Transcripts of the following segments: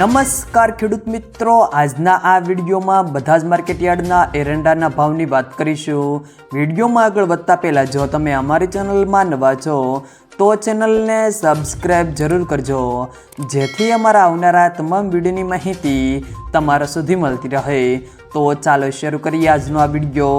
નમસ્કાર ખેડૂત મિત્રો. આજના આ વિડીયોમાં બધા જ માર્કેટયાર્ડના એરંડાના ભાવની વાત કરીશું. વિડીયોમાં આગળ વધતા પહેલાં જો તમે અમારી ચેનલમાં નવા છો તો ચેનલને સબસ્ક્રાઈબ જરૂર કરજો, જેથી અમારા આવનારા તમામ વિડીયોની માહિતી તમારા સુધી મળતી રહે. તો ચાલો શરૂ કરીએ આજનો આ વીડિયો.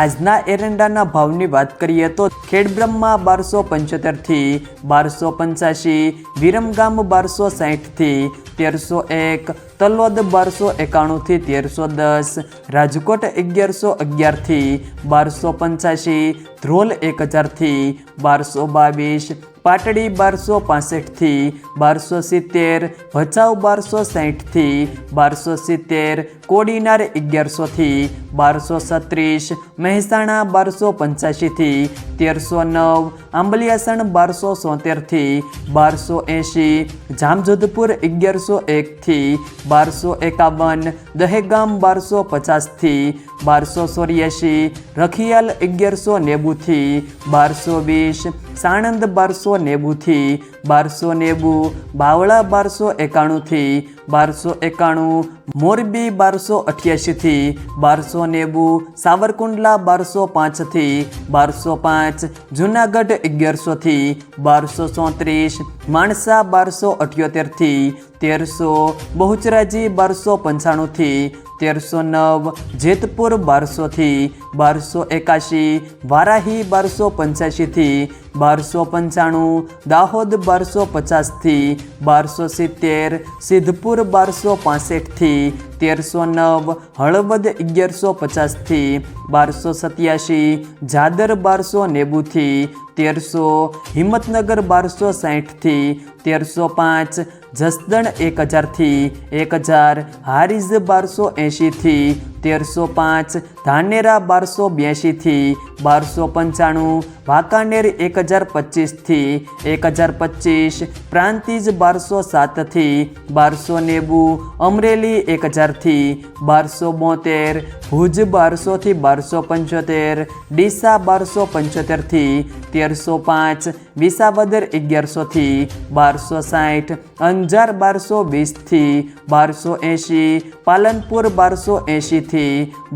આજના એરંડાના ભાવની વાત કરીએ તો ખેડબ્રહ્મા બારસો પંચોતેરથી બારસો પંચ્યાસી, વિરમગામ બારસો સાહીઠથી તેરસો એક, તલોદ બારસો એકાણુંથી તેરસો દસ, રાજકોટ અગિયારસો અગિયારથી બારસો પંચ્યાસી, ધ્રોલ એક હજારથી બારસો બાવીસ спосіб પાટડી બારસો પાસઠથી બારસો સિત્તેર, ભચાઉ બારસો સાહીઠથી બારસો સિત્તેર, કોડીનાર અગિયારસોથી બારસો છત્રીસ, મહેસાણા બારસો પંચ્યાસીથી તેરસો નવ આંબલિયાસણ બારસો સોતેરથી બારસો એંશી, જામજોધપુર અગિયારસો એકથી બારસો એકાવન, દહેગામ બારસો પચાસથી બારસો ચોર્યાસી રખિયાલ અગિયારસો નેવુંથી બારસો વીસ, સાણંદ બારસો નેવુંથી બારસો નેવું બાવળા બારસો એકાણુંથી બારસો એકાણું, મોરબી બારસો અઠ્યાસીથી બારસો નેવું, સાવરકુંડલા બારસો પાંચથી, બારસો પાંચ, જુનાગઢ અગિયારસોથી, બારસો ચોત્રીસ, માણસા બારસો અઠ્યોતેરથી, તેરસો, બહુચરાજી બારસો પંચાણુંથી, તેરસો નવ, જેતપુર બારસોથી, બારસો એકાશી, વારાહી બારસો પંચ્યાસીથી બારસો પંચાણું, દાહોદ બારસો પચાસથી, બારસો સિત્તેર, સિદ્ધપુર બારસો પાસઠથી, તેરસો નવ, હળવદ અગિયારસો પચાસથી, બારસો સત્યાસી, જાદર બારસો નેવુંથી, તેરસો, હિંમતનગર બારસો સાહીઠથી, તેરસો પાંચ, જસદણ એક હજારથી, એક હજાર, હારીઝ બારસો એંશીથી તેરસો પાંચ, ધાનેરા બારસો બ્યાસીથી બારસો પંચાણું, વાંકાનેર એક હજાર પચીસથી એક હજાર પચીસ, પ્રાંતિજ બારસો સાતથી બારસો નેવું, અમરેલી એક હજારથી બારસો બોતેર, ભુજ બારસોથી બારસો પંચોતેર, ડીસા બારસો પંચોતેરથી તેરસો પાંચ, વિસાવદર અગિયારસોથી બારસો સાઠ, અંજાર બારસો વીસથી બારસો એંશી, પાલનપુર બારસો એંશીથી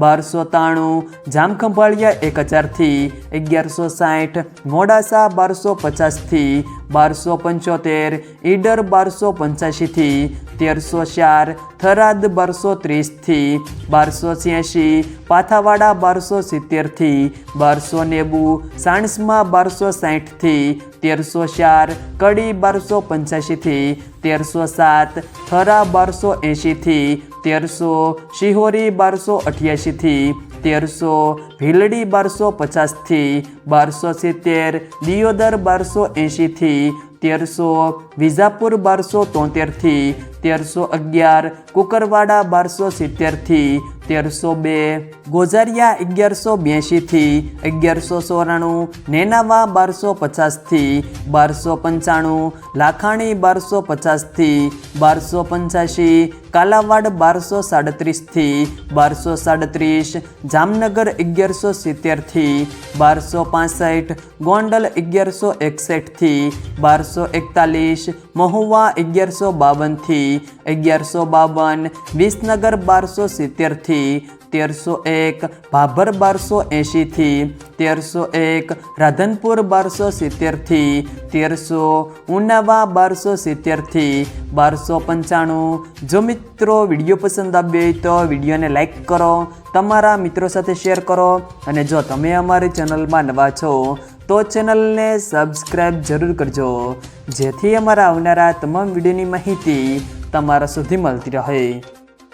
બારસો ત્રાણું જામખંભાળિયા એક હજારથી અગિયારસો સાઠ, મોડાસા બારસો પચાસથી બારસો પંચોતેર, ઈડર બારસો પંચ્યાસીથી તેરસો ચાર, થરાદ બારસો ત્રીસથી બારસો છ્યાસી પાથાવાડા બારસો સિત્તેરથી બારસો નેવું, સાણસમાં બારસો સાઠથી તેરસો ચાર, કડી બારસો પંચ્યાસીથી તેરસો સાત, થરા બારસો એંશીથી તેરસો, શિહોરી બારસો અઠ્યાસીથી તેરસો, ભીલડી બારસો પચાસથી બારસો સિત્તેર, દિયોદર બારસો એંશીથી તેરસો, વિજાપુર બારસો તોતેરથી તેરસો અગિયાર, કુકરવાડા બારસો સિત્તેરથી તેરસો બે, ગોઝારિયા અગિયારસો બ્યાસીથી અગિયારસો ચોરાણું, નેનાવા બારસો પચાસથી બારસો પંચાણું, લાખાણી બારસો પચાસથી બારસો પંચ્યાસી, કાલાવાડ બારસો સાડત્રીસથી બારસો સાડત્રીસ, જામનગર અગિયારસો સિત્તેરથી બારસો પાસઠ, ગોંડલ અગિયારસો એકસઠથી બારસો એકતાલીસ, મહુવા અગિયારસો બાવનથી અગિયારસો બાવન, વિસનગર બારસો સિત્તેરથી તેરસો એક, ભાભર બારસો એંશીથી તેરસો એક, રાધનપુર બારસો સિત્તેરથી તેરસો, ઉનાવા બારસો સિત્તેરથી બારસો પંચાણું. જો મિત્રો વીડિયો પસંદ આવ્યો હોય તો વિડીયોને લાઇક કરો, તમારા મિત્રો સાથે શેર કરો અને જો તમે અમારી ચેનલમાં નવા છો, તો ચેનલને સબસ્ક્રાઈબ જરૂર કરજો. જેથી અમારા આવનારા તમામ વિડીયોની માહિતી તમારા સુધી મળતી રહે.